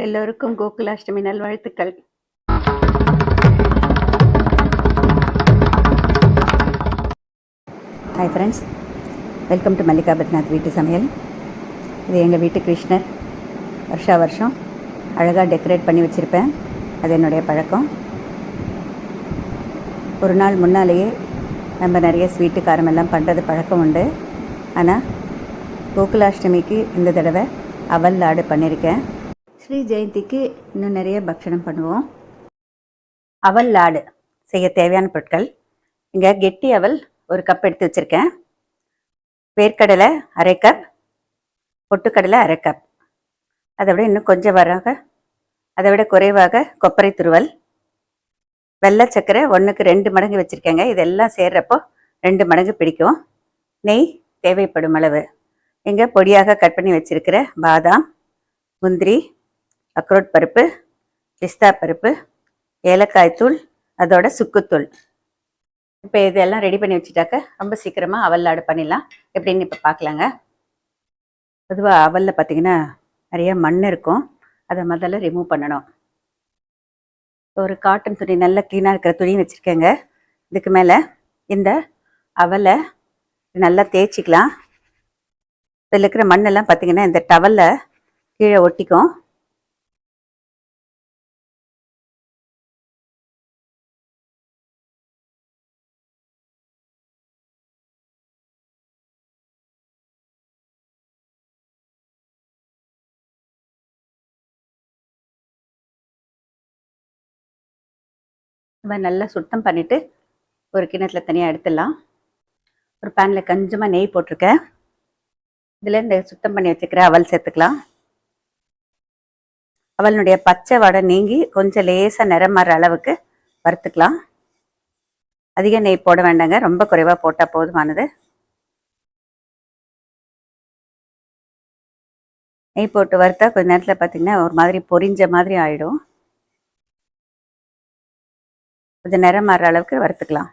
எல்லோருக்கும் கோகுலாஷ்டமி நல்வாழ்த்துக்கள். Hi friends welcome to Mallika Padnath வீட்டு சமையல் இது எங்கள் வீட்டு கிருஷ்ணர். வருஷா வருஷம் அழகாக டெக்கரேட் பண்ணி வச்சுருப்பேன். அது என்னுடைய பழக்கம். ஒரு நாள் முன்னாலேயே நம்ம நிறைய ஸ்வீட்டு காரம் எல்லாம் பண்ணுறது பழக்கம் உண்டு. ஆனால் கோகுலாஷ்டமிக்கு இந்த தடவை அவல் லாடு பண்ணியிருக்கேன் ஸ்ரீ ஜெயந்திக்கு இன்னும் நிறைய பக்ஷணம் பண்ணுவோம். அவல் லாடு செய்ய தேவையான பொருட்கள். இங்கே கெட்டி அவல் ஒரு கப் எடுத்து வச்சுருக்கேன். வேர்க்கடலை அரை கப் பொட்டுக்கடலை அரை கப். அதை விட இன்னும் கொஞ்சம் வராக அதை விட குறைவாக கொப்பரை துருவல். வெள்ளை சர்க்கரை ஒன்றுக்கு ரெண்டு மடங்கு வச்சுருக்கேங்க. இதெல்லாம் சேர்றப்போ ரெண்டு மடங்கு பிடிக்கும். நெய் தேவைப்படும் அளவு. இங்கே பொடியாக கட் பண்ணி வச்சுருக்கிற பாதாம் முந்திரி அக்ரோட் பருப்பு பிஸ்தா பருப்பு ஏலக்காய் தூள் அதோட சுக்குத்தூள். இப்போ இதெல்லாம் ரெடி பண்ணி வச்சுட்டாக்க ரொம்ப சீக்கிரமாக அவல் லாடு பண்ணிடலாம். எப்படின்னு இப்போ பார்க்கலாங்க பொதுவாக அவலில் பார்த்தீங்கன்னா நிறைய மண் இருக்கும். அதை முதல்ல ரிமூவ் பண்ணணும். ஒரு காட்டன் துணி நல்ல க்ளீனாக இருக்கிற துணி வச்சுருக்கேங்க. இதுக்கு மேலே இந்த அவலை நல்லா தேய்ச்சிக்கலாம். இதில் இருக்கிற மண்ணெல்லாம் பார்த்தீங்கன்னா இந்த டவலில் கீழே ஒட்டிக்கும். இந்த மாதிரி நல்லா சுத்தம் பண்ணிவிட்டு ஒரு கிணத்துல தனியாக எடுத்துடலாம். ஒரு பேனில் கொஞ்சமாக நெய் போட்டிருக்கேன். இதில் இந்த சுத்தம் பண்ணி வச்சுக்கிற அவல் சேர்த்துக்கலாம். அவளுடைய பச்சை வடை நீங்கி கொஞ்சம் லேசாக நிறம் மாறுற அளவுக்கு வறுத்துக்கலாம். அதிக நெய் போட வேண்டாங்க ரொம்ப குறைவாக போட்டால் போதுமானது. நெய் போட்டு வறுத்தா கொஞ்ச நேரத்தில் பார்த்தீங்கன்னா ஒரு மாதிரி பொரிஞ்ச மாதிரி ஆகிடும் கொஞ்சம் நிறம் மாறுற அளவுக்கு வறுத்துக்கலாம்.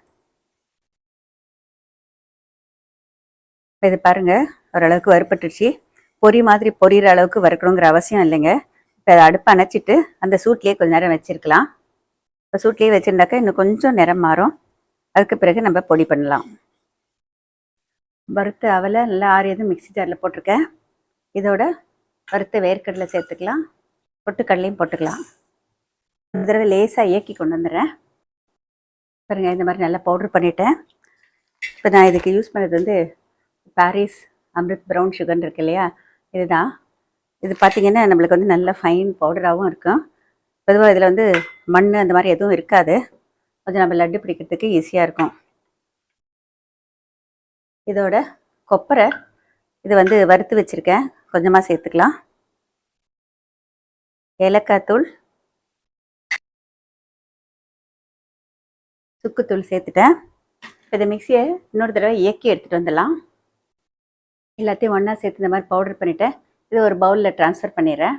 இது பாருங்க ஓரளவுக்கு வறுப்பட்டுருச்சு பொரி மாதிரி பொரியிற அளவுக்கு வறுக்கணுங்கிற அவசியம் இல்லைங்க. இப்போ அதை அடுப்பை அணைச்சிட்டு அந்த சூட்லேயே கொஞ்சம் நேரம் வச்சிருக்கலாம். இப்போ சூட்லேயே வச்சுருந்தாக்கா இன்னும் கொஞ்சம் நிறம் மாறும். அதுக்கு பிறகு நம்ம பொடி பண்ணலாம். வறுத்த அவலை நல்லா ஆறியதும் மிக்ஸி ஜாரில் போட்டிருக்கேன். இதோட வறுத்த வேர்க்கடலை சேர்த்துக்கலாம். பொட்டுக்கடலையும் போட்டுக்கலாம். இந்த தடவை லேசாக இயக்கி கொண்டு வந்துடுறேன். பாருங்க இந்த மாதிரி நல்லா பவுட்ரு பண்ணிட்டேன். இப்போ நான் இதுக்கு யூஸ் பண்ணது வந்து பாரிஸ் அம்ரித் ப்ரௌன் சுகர் இருக்கு இல்லையா? இதுதான். இது பார்த்தீங்கன்னா நம்மளுக்கு வந்து நல்ல ஃபைன் பவுடராகவும் இருக்கும். பொதுவாக இதில் வந்து மண் அந்த மாதிரி எதுவும் இருக்காது. கொஞ்சம் நம்ம லட்டு பிடிக்கிறதுக்கு ஈஸியாக இருக்கும். இதோட கொப்பரை இது வந்து வறுத்து வச்சுருக்கேன். கொஞ்சமாக சேர்த்துக்கலாம். ஏலக்காய் தூள் சுக்குத்தூள் சேர்த்துட்டேன். இப்போ இந்த மிக்சியை இன்னொரு தடவை இயக்கி எடுத்துகிட்டு வந்துடலாம். எல்லாத்தையும் ஒன்றா சேர்த்து இந்த மாதிரி பவுடர் பண்ணிவிட்டேன் இது ஒரு பவுலில் ட்ரான்ஸ்ஃபர் பண்ணிடுறேன்.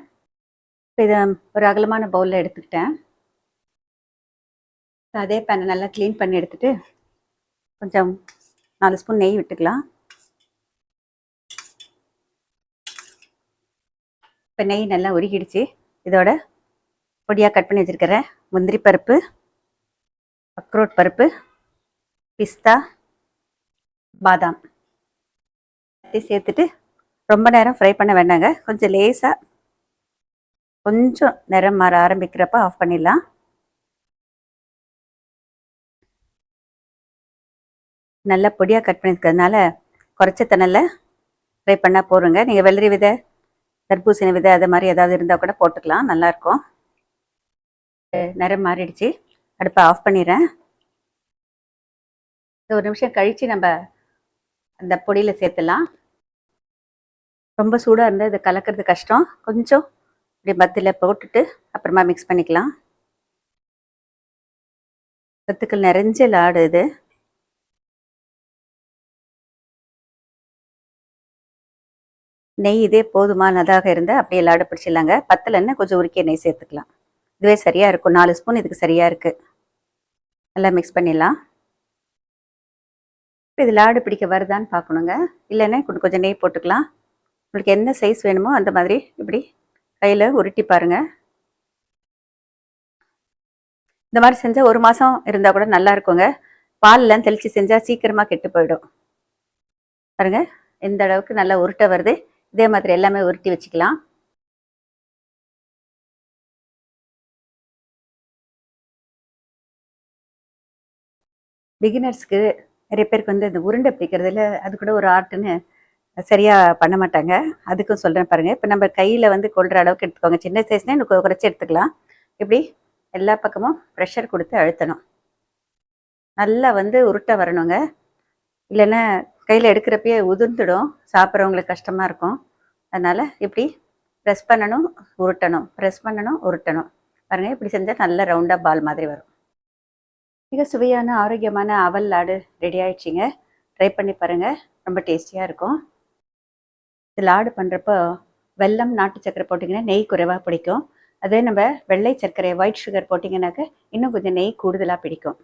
இப்போ இதை ஒரு அகலமான பவுலில் எடுத்துக்கிட்டேன். அதே பேனை நல்லா க்ளீன் பண்ணி எடுத்துகிட்டு கொஞ்சம் நாலு ஸ்பூன் நெய் விட்டுக்கலாம். இப்போ நெய் நல்லா உருகிடுச்சு. இதோட பொடியாக கட் பண்ணி வச்சுருக்கிறேன் முந்திரி பருப்பு அக்ரோட் பருப்பு பிஸ்தா பாதாம். எல்லாத்தையும் சேர்த்துட்டு ரொம்ப நேரம் ஃப்ரை பண்ண வேண்டாங்க. கொஞ்சம் லேசாக கொஞ்சம் நிறம் மாற ஆரம்பிக்கிறப்ப ஆஃப் பண்ணிடலாம். நல்லா பொடியாக கட் பண்ணியிருக்கிறதுனால குறைச்ச தணலில் ஃப்ரை பண்ணால் போடுங்க நீங்கள் வெள்ளரி விதை தர்பூசணி விதை அது மாதிரி ஏதாவது இருந்தால் கூட போட்டுக்கலாம். நல்லாயிருக்கும் நிறம் மாறிடுச்சு. அடுப்பை ஆஃப் பண்ணிடுறேன். ஒரு நிமிஷம் கழித்து நம்ம அந்த பொடியில் சேர்த்துலாம் ரொம்ப சூடாக இருந்தால் இதை கலக்கிறது கஷ்டம். கொஞ்சம் இப்படி பத்தில் போட்டுட்டு அப்புறமா மிக்ஸ் பண்ணிக்கலாம். சத்துக்கள் நிறைஞ்ச லாடு இது. நெய் இதே போதுமானதாக இருந்தால் அப்படியே லாடு பிடிச்சிடலாங்க. பத்தலைன்னா கொஞ்சம் உருக்கிய நெய் சேர்த்துக்கலாம். இதுவே சரியாக இருக்கும். நாலு ஸ்பூன் இதுக்கு சரியாக இருக்குது நல்லா மிக்ஸ் பண்ணிடலாம். இப்போ இது லாடு பிடிக்க வருதான்னு பார்க்கணுங்க. இல்லைன்னா கொஞ்சம் கொஞ்சம் நெய் போட்டுக்கலாம். உங்களுக்கு என்ன சைஸ் வேணுமோ அந்த மாதிரி இப்படி கையில் உருட்டி பாருங்க. இந்த மாதிரி செஞ்சால் ஒரு மாதம் இருந்தால் கூட நல்லா இருக்குங்க. பால்லாம் தெளித்து செஞ்சால் சீக்கிரமாக கெட்டு போயிடும். பாருங்க. இந்த அளவுக்கு நல்லா உருட்டை வருது. இதே மாதிரி எல்லாமே உருட்டி வச்சுக்கலாம். பிகினர்ஸ்க்கு நிறைய பேருக்கு வந்து இந்த உருண்டை பிடிக்கிறதுல அது கூட ஒரு ஆர்ட்டுன்னு சரியாக பண்ண மாட்டாங்க. அதுக்கும் சொல்கிறேன் பாருங்கள் இப்போ நம்ம கையில் வந்து கொள்கிற அளவுக்கு எடுத்துக்கோங்க. சின்ன சைஸ்னே இன்னும் குறைச்சி எடுத்துக்கலாம். இப்படி எல்லா பக்கமும் ப்ரெஷர் கொடுத்து அழுத்தணும். நல்லா வந்து உருட்டை வரணுங்க. இல்லைன்னா கையில் எடுக்கிறப்பயே உதிர்ந்துடும். சாப்பிட்றவங்களுக்கு கஷ்டமாக இருக்கும். அதனால் இப்படி ப்ரெஸ் பண்ணணும் உருட்டணும். ப்ரெஸ் பண்ணணும் உருட்டணும். பாருங்கள் இப்படி செஞ்சால் நல்ல ரவுண்டாக பால் மாதிரி வரும். மிக சுவையான ஆரோக்கியமான அவல் லாடு ரெடி ஆயிடுச்சிங்க. ட்ரை பண்ணி பாருங்கள் ரொம்ப டேஸ்டியாக இருக்கும். இது லாடு பண்ணுறப்போ வெல்லம் நாட்டு சர்க்கரை போட்டிங்கன்னா நெய் குறைவாக பிடிக்கும். அதே நம்ம வெள்ளை சர்க்கரை ஒயிட் சுகர் போட்டிங்கன்னாக்க இன்னும் கொஞ்சம் நெய் கூடுதலாக பிடிக்கும்.